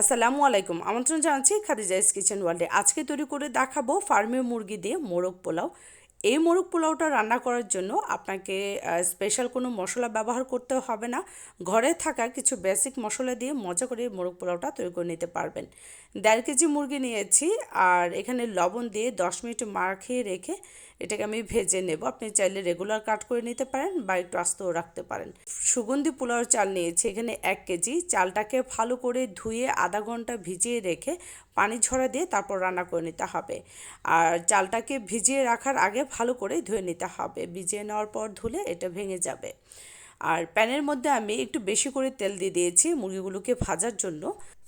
আসসালামু আলাইকুম। আমন্ত্রণ জানাচ্ছি খাদিজাইস কিচেন ওয়ার্ল্ডে। আজকে তৈরি করে দেখাবো ফার্মের মুরগি দিয়ে মোরগ পোলাও। এই মোরগ পোলাওটা রান্না করার জন্য আপনাকে স্পেশাল কোনো মশলা ব্যবহার করতে হবে না। ঘরে থাকা কিছু বেসিক মশলা দিয়ে মজা করে মোরগ পোলাওটা তৈরি করে নিতে পারবেন। দেড় কেজি মুরগি নিয়েছি, আর এখানে লবণ দিয়ে দশ মিনিট মাখিয়ে রেখে এটাকে আমি ভেজে নেব। আপনি চাইলে রেগুলার কাট করে নিতে পারেন বা একটু আস্তেও রাখতে পারেন। সুগন্ধি পোলাও চাল নিয়েছি, এখানে এক কেজি। চালটাকে ভালো করে ধুয়ে আধা ঘণ্টা ভিজিয়ে রেখে পানি ঝরা দিয়ে তারপর রান্না করে নিতে হবে। আর চালটাকে ভিজিয়ে রাখার আগে ভালো করে ধুয়ে নিতে হবে। ভিজিয়ে নেওয়ার পর ধুলে এটা ভেঙে যাবে। আর প্যানের মধ্যে আমি একটু বেশি করে তেল দিয়ে দিয়েছি মুরগিগুলোকে ভাজার জন্য।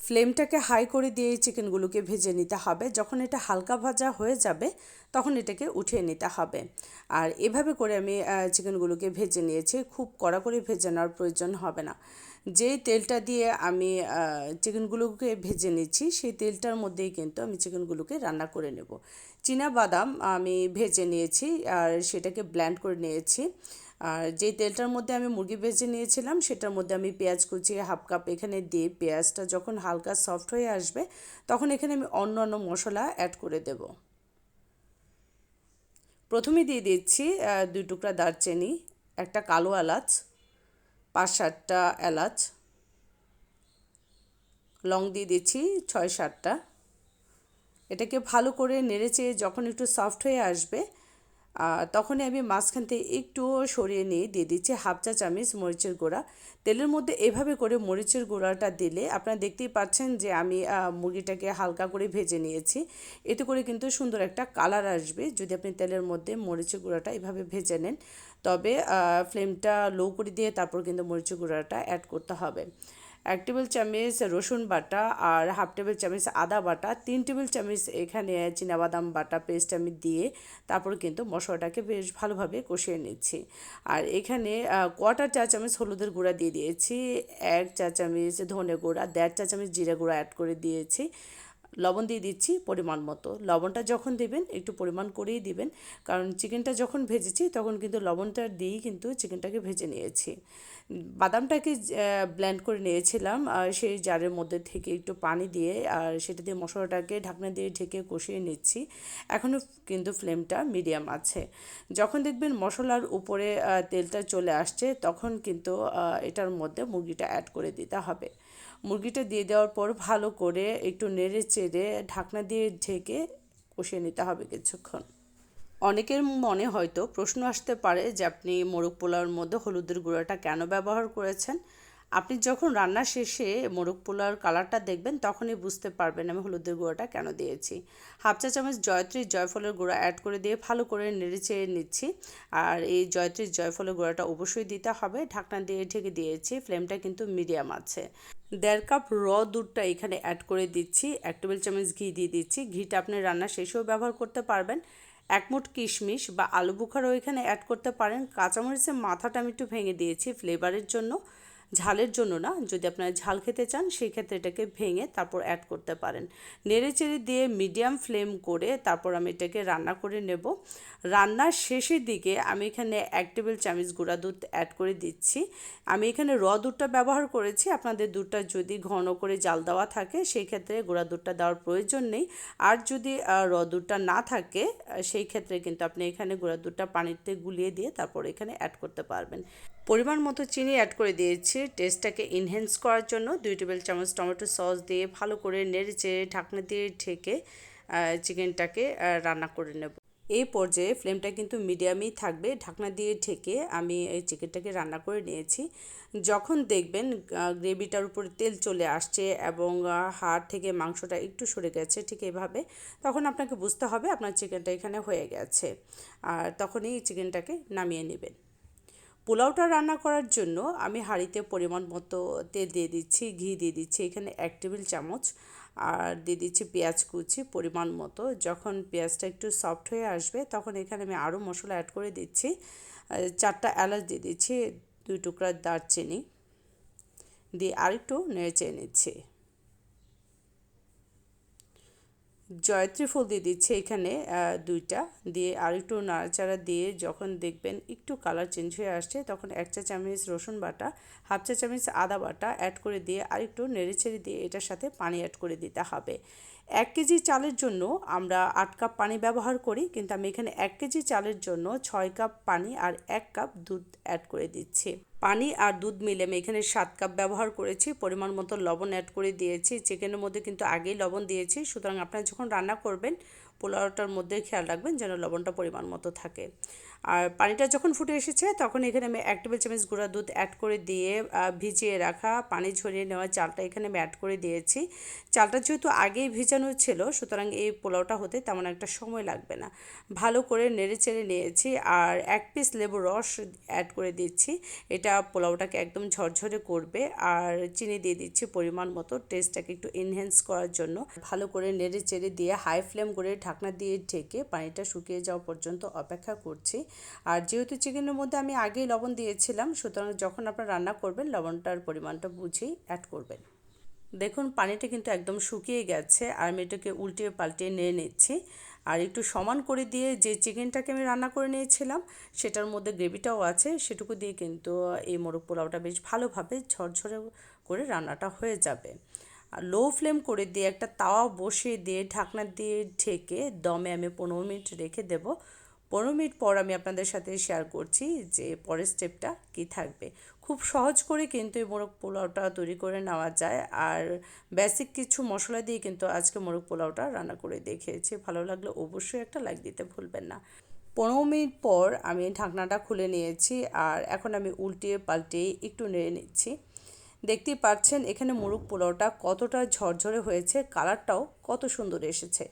ফ্লেমটাকে হাই করে দিয়ে চিকেনগুলোকে ভেজে নিতে হবে। যখন এটা হালকা ভাজা হয়ে যাবে, তখন এটাকে উঠিয়ে নিতে হবে। আর এভাবে করে আমি চিকেনগুলোকে ভেজে নিয়েছি। খুব কড়া করে ভেজে নেওয়ার প্রয়োজন হবে না। যেই তেলটা দিয়ে আমি চিকেনগুলোকে ভেজে নিচ্ছি, সেই তেলটার মধ্যেই কিন্তু আমি চিকেনগুলোকে রান্না করে নেব। চীনা বাদাম আমি ভেজে নিয়েছি আর সেটাকে ব্ল্যান্ড করে নিয়েছি। আর যেই তেলটার মধ্যে আমি মুরগি ভেজে নিয়েছিলাম, সেটার মধ্যে আমি পেঁয়াজ কুচিয়ে হাফ কাপ এখানে দিয়ে পেঁয়াজটা যখন হালকা সফট হয়ে আসবে, তখন এখানে আমি অন্য অন্য মশলা অ্যাড করে দেব। প্রথমে দিয়ে দিচ্ছি দুই টুকরা দারচিনি, একটা কালো এলাচ, পাঁচ সাতটা এলাচ, লং দিয়ে দিচ্ছি ছয় সাতটা। এটাকে ভালো করে নেড়েচে যখন একটু সফট হয়ে আসবে তখনই আমি মাঝখান থেকে একটু সরিয়ে নিয়ে দিয়ে দিচ্ছি হাফ চা চামচ মরিচের গুঁড়া। তেলের মধ্যে এভাবে করে মরিচের গুঁড়াটা দিলে আপনারা দেখতেই পাচ্ছেন যে আমি মুরগিটাকে হালকা করে ভেজে নিয়েছি। এতে করে কিন্তু সুন্দর একটা কালার আসবে। যদি আপনি তেলের মধ্যে মরিচের গুঁড়াটা এভাবে ভেজে নেন, তবে ফ্লেমটা লো করে দিয়ে তারপর কিন্তু মরিচের গুঁড়াটা অ্যাড করতে হবে। এক টেবিল চামচ রসুন বাটা আর হাফ টেবিল চামচ আদা বাটা, তিন টেবিল চামচ এখানে বাদাম বাটা পেস্ট আমি দিয়ে তারপর কিন্তু মশলাটাকে বেশ ভালোভাবে কষিয়ে নিচ্ছি। আর এখানে কোয়াটার চা চামচ হলুদের গুঁড়া দিয়ে দিয়েছি, এক চা চামচ ধনে গুঁড়া, দেড় চা চামচ জিরা গুঁড়া অ্যাড করে দিয়েছি। লবণ দিয়ে দিচ্ছি পরিমাণ মতো। লবণটা যখন দেবেন, একটু পরিমাণ করেই দিবেন। কারণ চিকেনটা যখন ভেজেছি, তখন কিন্তু লবণটা দিয়েই কিন্তু চিকেনটাকে ভেজে নিয়েছি। বাদামটাকে ব্ল্যান্ড করে নিয়েছিলাম, আর সেই জারের মধ্যে থেকে একটু পানি দিয়ে, আর সেটা দিয়ে মশলাটাকে ঢাকনা দিয়ে ঢেকে কষিয়ে নিচ্ছি। এখনও কিন্তু ফ্লেমটা মিডিয়াম আছে। যখন দেখবেন মশলার উপরে তেলটা চলে আসছে, তখন কিন্তু এটার মধ্যে মুরগিটা অ্যাড করে দিতে হবে। মুরগিটা দিয়ে দেওয়ার পর ভালো করে একটু নেড়ে চেড়ে ঢাকনা দিয়ে ঢেকে কষিয়ে নিতে হবে কিছুক্ষণ। অনেকের মনে হয়তো প্রশ্ন আসতে পারে যে আপনি মোরগ পোলাওর মধ্যে হলুদের গুঁড়োটা কেন ব্যবহার করেছেন? আপনি যখন রান্না শেষে মোরগ পোলাওর কালারটা দেখবেন, তখনই বুঝতে পারবেন আমি হলুদের গুঁড়োটা কেন দিয়েছি। হাফ চা চামচ জয়ত্রী জয়ফলের গুঁড়া অ্যাড করে দিয়ে ভালো করে নেড়ে চেড়ে নিচ্ছি। আর এই জয়ত্রী জয়ফলের গুঁড়াটা অবশ্যই দিতে হবে। ঢাকনা দিয়ে ঢেকে দিয়েছি ফ্লেমটা কিন্তু মিডিয়াম আছে। দেড় কাপ র দুধটা এখানে অ্যাড করে দিচ্ছি। এক টেবিল চামচ ঘি দিয়ে দিচ্ছি। ঘিটা আপনি রান্না শেষেও ব্যবহার করতে পারবেন। এক মুঠ কিশমিশ বা আলু বুখারও এখানে অ্যাড করতে পারেন। কাঁচামরিচের মাথাটা আমি একটু ভেঙে দিয়েছি ফ্লেভারের জন্য। ঝালের জন্য না, যদি আপনারা ঝাল খেতে চান, সেই ক্ষেত্রে এটাকে ভেঙে তারপর অ্যাড করতে পারেন। নেড়ে চেড়ে দিয়ে মিডিয়াম ফ্লেম করে তারপর আমি এটাকে রান্না করে নেব। রান্নার শেষের দিকে আমি এখানে এক টেবিল চামচ গুঁড়া দুধ অ্যাড করে দিচ্ছি। আমি এখানে র দুধটা ব্যবহার করেছি। আপনাদের দুধটা যদি ঘন করে জাল দেওয়া থাকে, সেই ক্ষেত্রে গুঁড়া দুধটা দেওয়ার প্রয়োজন নেই। আর যদি র দুধটা না থাকে সেই ক্ষেত্রে কিন্তু আপনি এখানে গুঁড়া দুধটা পানিতে গুলিয়ে দিয়ে তারপর এখানে অ্যাড করতে পারবেন। পরিমাণ মতো চিনি অ্যাড করে দিয়েছি। টেস্টটাকে ইনহেন্স করার জন্য দুই টেবিল চামচ টমেটো সস দিয়ে ভালো করে নেড়েচে ঢাকনা দিয়ে ঢেকে চিকেনটাকে রান্না করে নেব। এই পর্যায়ে ফ্লেমটা কিন্তু মিডিয়ামই থাকবে। ঢাকনা দিয়ে ঢেকে আমি এই চিকেনটাকে রান্না করে নিয়েছি। যখন দেখবেন গ্রেভিটার উপরে তেল চলে আসছে এবং হাড় থেকে মাংসটা একটু সরে গেছে ঠিক এভাবে, তখন আপনাকে বুঝতে হবে আপনার চিকেনটা এখানে হয়ে গেছে। আর তখনই চিকেনটাকে নামিয়ে নেবেন। পোলাওটা রান্না করার জন্য আমি হাঁড়িতে পরিমাণ মতো তেল দিয়ে দিচ্ছি, ঘি দিয়ে দিচ্ছি, এখানে এক টেবিল চামচ। আর দিয়ে দিচ্ছি পেঁয়াজ কুচি পরিমাণ মতো। যখন পেঁয়াজটা একটু সফট হয়ে আসবে তখন এখানে আমি আরও মশলা অ্যাড করে দিচ্ছি। চারটা এলাচ দিয়ে দিচ্ছি, দুই টুকরা দারচিনি। দিয়ে আরেকটু নেড়ে চেয়ে নিচ্ছি। জয়ত্রী ফুল দিয়ে দিচ্ছে এখানে দুইটা। দিয়ে আর একটু নাড়াচাড়া দিয়ে যখন দেখবেন একটু কালার চেঞ্জ হয়ে আসছে, তখন এক চা চামচ রসুন বাটা, হাফ চা চামচ আদা বাটা অ্যাড করে দিয়ে আর একটু নেড়েচেড়ে দিয়ে এটার সাথে পানি অ্যাড করে দিতে হবে। এক কেজি চালের জন্য আমরা আট কাপ পানি ব্যবহার করি, কিন্তু আমি এখানে এক কেজি চালের জন্য ছয় কাপ পানি আর এক কাপ দুধ অ্যাড করে দিচ্ছি। পানি আর দুধ মিলে আমি এখানে সাত কাপ ব্যবহার করেছি, পরিমাণ মতো লবণ অ্যাড করে দিয়েছি। চিকেনের মধ্যে কিন্তু আগেই লবণ দিয়েছি, সুতরাং আপনারা যখন রান্না করবেন পোলাওটার মধ্যে খেয়াল রাখবেন যেন লবণটা পরিমাণ মতো থাকে। আর পানিটা যখন ফুটে এসেছে, তখন এখানে আমি এক টেবিল চামচ গুঁড়া দুধ অ্যাড করে দিয়ে ভিজিয়ে রাখা পানি ঝরিয়ে নেওয়া চালটা এখানে আমি অ্যাড করে দিয়েছি। চালটা যেহেতু আগেই ভিজানো ছিল, সুতরাং এই পোলাওটা হতে তেমন একটা সময় লাগবে না। ভালো করে নেড়ে চেড়ে নিয়েছি আর এক পিস লেবুর রস অ্যাড করে দিচ্ছি। এটা পোলাওটাকে একদম ঝরঝরে করবে আর চিনি দিয়ে দিচ্ছি পরিমাণ মতো টেস্টটাকে একটু এনহ্যান্স করার জন্য। ভালো করে নেড়ে চেড়ে দিয়ে হাই ফ্লেম করে ঢাকনা দিয়ে ঢেকে পানিটা শুকিয়ে যাওয়া পর্যন্ত অপেক্ষা করছি। আর যেহেতু চিকেনের মধ্যে আমি আগেই লবণ দিয়েছিলাম, সুতরাং যখন আপনারা রান্না করবেন, লবণটার পরিমাণটা বুঝেই অ্যাড করবেন। দেখুন, পানিটা কিন্তু একদম শুকিয়ে গেছে, আর আমি এটাকে উল্টিয়ে পাল্টিয়ে নিয়ে নিচ্ছি। আর একটু সমান করে দিয়ে যে চিকেনটাকে আমি রান্না করে নিয়েছিলাম, সেটার মধ্যে গ্রেভিটাও আছে, সেটুকু দিয়ে কিন্তু এই মোরগ পোলাওটা বেশ ভালোভাবে ঝরঝরে করে রান্নাটা হয়ে যাবে। আর লো ফ্লেম করে দিয়ে একটা তাওয়া বসিয়ে দিয়ে ঢাকনা দিয়ে ঢেকে দমে আমি পনেরো মিনিট রেখে দেব। পনেরো মিনিট পর আমি আপনাদের সাথে শেয়ার করছি যে পরের স্টেপটা কি থাকবে। খুব সহজ করে কিন্তু এই মোরগ পোলাওটা তৈরি করে নেওয়া যায়। আর বেসিক কিছু মশলা দিয়ে কিন্তু আজকে মোরগ পোলাওটা রান্না করে দেখিয়েছি। ভালো লাগলে অবশ্যই একটা লাইক দিতে ভুলবেন না। পনেরো মিনিট পর আমি ঢাকনাটা খুলে নিয়েছি আর এখন আমি উল্টিয়ে পাল্টিয়ে একটু নেড়ে নিচ্ছি। দেখতেই পাচ্ছেন এখানে মোরগ পোলাওটা কতটা ঝরঝরে হয়েছে, কালারটাও কত সুন্দর এসেছে।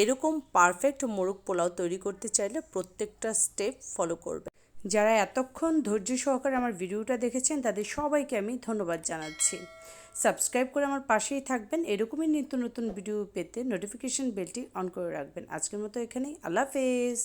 এরকম পারফেক্ট মোরগ পোলাও তৈরি করতে চাইলে প্রত্যেকটা স্টেপ ফলো করবে যারা এতক্ষণ ধৈর্য সহকারে আমার ভিডিওটা দেখেছেন, তাদের সবাইকে আমি ধন্যবাদ জানাচ্ছি। সাবস্ক্রাইব করে আমার পাশেই থাকবেন, এরকমই নিত্য নতুন ভিডিও পেতে নোটিফিকেশন বেলটি অন করে রাখবেন। আজকের মতো এখানেই, আল্লাহ হাফেজ।